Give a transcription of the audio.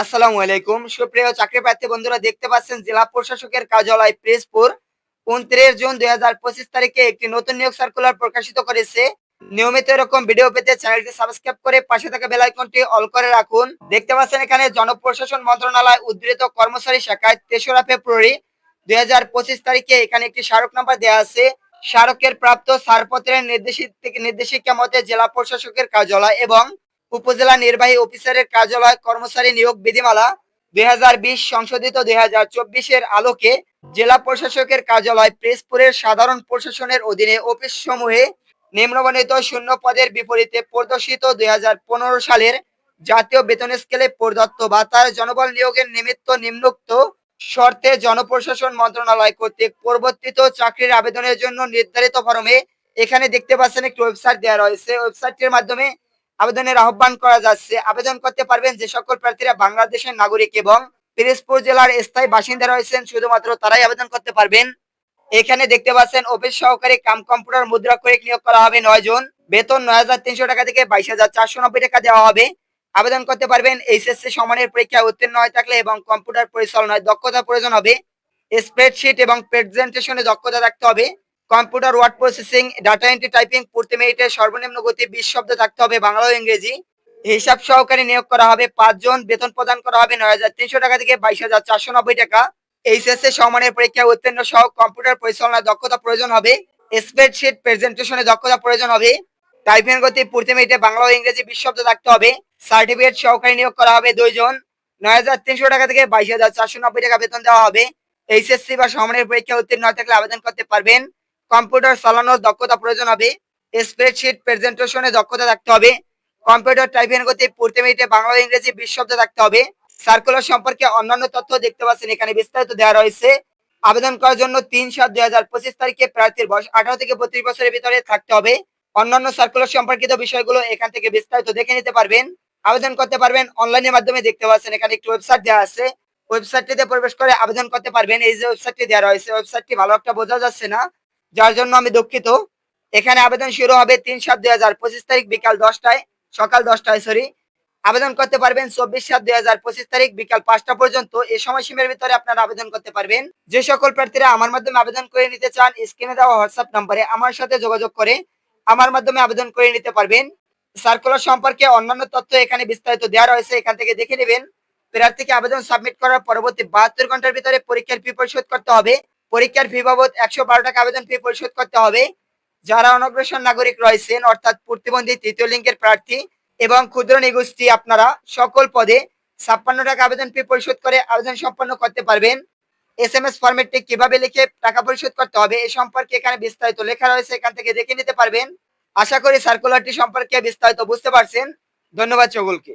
আসসালামু আলাইকুম। সুপ্রিয় চাকরি প্রার্থী বন্ধুরা, দেখতে পাচ্ছেন জেলা প্রশাসকের কার্যালয় প্রেসপুর উনত্রিশ জুন দুই হাজার পঁচিশ তারিখে একটি নতুন নিয়োগ সার্কুলার প্রকাশিত করেছে। নিয়মিত এরকম ভিডিও পেতে চ্যানেলটি সাবস্ক্রাইব করে পাশে থাকা বেল আইকনটি অল করে রাখুন। দেখতে পাচ্ছেন এখানে জনপ্রশাসন মন্ত্রণালয় উদ্ধৃত কর্মচারী শাখায় তেসরা ফেব্রুয়ারি দুই হাজার পঁচিশ তারিখে এখানে একটি স্মারক নাম্বার দেওয়া আছে। স্মারকের প্রাপ্ত ছাড়পত্রের নির্দেশিত নির্দেশিকা মতে জেলা প্রশাসকের কার্যালয় এবং উপজেলা নির্বাহী অফিসারের কার্যালয় কর্মচারী নিয়োগ বিধিমালা দুই হাজার বিশ সংশোধিত দুই হাজার চব্বিশ এর আলোকে জেলা প্রশাসকের কার্যালয় প্রেসপুরের সাধারণ প্রশাসনের অধীনে অফিস সমূহে নিম্নবর্ণিত শূন্য পদের বিপরীতে প্রদর্শিত দুই হাজার পনেরো সালের জাতীয় বেতন স্কেলে প্রদত্ত বা তার জনবল নিয়োগের নিমিত্ত নিম্নোক্ত শর্তে জনপ্রশাসন মন্ত্রণালয় কর্তৃক পরিবর্তিত চাকরির আবেদনের জন্য নির্ধারিত ফরমে এখানে দেখতে পাচ্ছেন একটি ওয়েবসাইট দেওয়া রয়েছে। ওয়েবসাইটটির মাধ্যমে আবেদনের আহ্বান করা যাচ্ছে। আবেদন করতে পারবেন যে সকল প্রার্থীরা বাংলাদেশের নাগরিক এবং পিরোজপুর জেলার স্থায়ী বাসিন্দা রয়েছেন, শুধুমাত্র তারাই আবেদন করতে পারবেন। এখানে দেখতে পাচ্ছেন, অফিস সহকারী কাম কম্পিউটার মুদ্রা করে নিয়োগ করা হবে নয় জন। বেতন নয় হাজার তিনশো টাকা থেকে বাইশ হাজার চারশো নব্বই টাকা দেওয়া হবে। আবেদন করতে পারবেন এইচএসসি সমানের পরীক্ষায় উত্তীর্ণ হয়ে থাকলে এবং কম্পিউটার পরিচালনায় দক্ষতা প্রয়োজন হবে। স্প্রেডশিট এবং প্রেজেন্টেশনে দক্ষতা থাকতে হবে। Computer, word processing, data entry typing, প্রতি মিনিটে সর্বনিম্ন গতি বিশ শব্দ থাকতে হবে বাংলা ও ইংরেজি। হিসাব সহকারী নিয়োগ করা হবে পাঁচজন বেতন প্রদান করা হবে নয় হাজার তিনশো টাকা থেকে বাইশ হাজার চারশো নব্বই টাকা। এইচএসসি সমানের পরীক্ষায় উত্তীর্ণ সহ কম্পিউটার পরিচালনায় দক্ষতা প্রয়োজন হবে। স্প্রেডশিট প্রেজেন্টেশনে দক্ষতা প্রয়োজন হবে। টাইপিং গতি, প্রতি মিনিটে বাংলা ও ইংরেজি বিশ শব্দ থাকতে হবে। সার্টিফিকেট সহকারী নিয়োগ করা হবে দুইজন নয় হাজার তিনশো টাকা থেকে বাইশ হাজার চারশো নব্বই টাকা বেতন দেওয়া হবে। এইচএসসি বা সমানের পরীক্ষা উত্তীর্ণ থাকলে আবেদন করতে পারবেন। কম্পিউটার চালানোর দক্ষতা প্রয়োজন হবে। স্প্রেডশিট প্রেজেন্টেশনে দক্ষতা থাকতে হবে। কম্পিউটার টাইপিং গতি প্রতি মিনিটে বাংলা ইংরেজি বিশ শব্দ থাকতে হবে। সার্কুলার সম্পর্কে অন্যান্য তথ্য দেখতে পাচ্ছেন, এখানে বিস্তারিত দেওয়া রয়েছে। আবেদন করার জন্য তিন সাত দুই হাজার পঁচিশ তারিখে প্রার্থীর বয়স আঠারো থেকে বত্রিশ বছরের ভিতরে থাকতে হবে। অন্যান্য সার্কুলার সম্পর্কিত বিষয়গুলো এখান থেকে বিস্তারিত দেখে নিতে পারবেন। আবেদন করতে পারবেন অনলাইনের মাধ্যমে দেখতে পাচ্ছেন, এখানে একটি ওয়েবসাইট দেওয়া আছে। ওয়েবসাইটটিতে প্রবেশ করে আবেদন করতে পারবেন। এই যে ওয়েবসাইটটি দেওয়া রয়েছে ওয়েবসাইটটি ভালো একটা বোঝা যাচ্ছে না। যার জন্য আমি দুঃখিত। এখানে আবেদন শুরু হবে তিন সাত দুই হাজার পঁচিশ তারিখ বিকাল দশটায়, সকাল দশটায় সরি আবেদন করতে পারবেন চব্বিশ সাত দুই হাজার পঁচিশ তারিখ বিকাল পাঁচটা পর্যন্ত। এই সময়সীমার ভিতরে আপনারা আবেদন করতে পারবেন। যে সকল প্রার্থীরা আমার মাধ্যমে আবেদন করে নিতে চান, স্ক্রিনে দেওয়া হোয়াটসঅ্যাপ নম্বরে আমার সাথে যোগাযোগ করে আমার মাধ্যমে আবেদন করে নিতে পারবেন। সার্কুলার সম্পর্কে অন্যান্য তথ্য এখানে বিস্তারিত দেওয়া রয়েছে, এখান থেকে দেখে নেবেন। প্রার্থীকে আবেদন সাবমিট করার পরবর্তী বাহাত্তর ঘণ্টার ভিতরে পরীক্ষার ফি পরিশোধ করতে হবে। পরীক্ষার ফি বাবদ একশো বারো টাকা আবেদন ফি পরিশোধ করতে হবে। যারা অনগ্রসর নাগরিক রয়েছেন, অর্থাৎ প্রতিবন্ধী তৃতীয় লিঙ্গের প্রার্থী এবং ক্ষুদ্র নিগোষ্ঠী, আপনারা সকল পদে ছাপ্পান্ন টাকা আবেদন ফি পরিশোধ করে আবেদন সম্পন্ন করতে পারবেন। এস এম এস ফরম্যাটটি কীভাবে লিখে টাকা পরিশোধ করতে হবে, এ সম্পর্কে এখানে বিস্তারিত লেখা রয়েছে, এখান থেকে দেখে নিতে পারবেন। আশা করি সার্কুলারটি সম্পর্কে বিস্তারিত বুঝতে পারছেন। ধন্যবাদ সকলকে।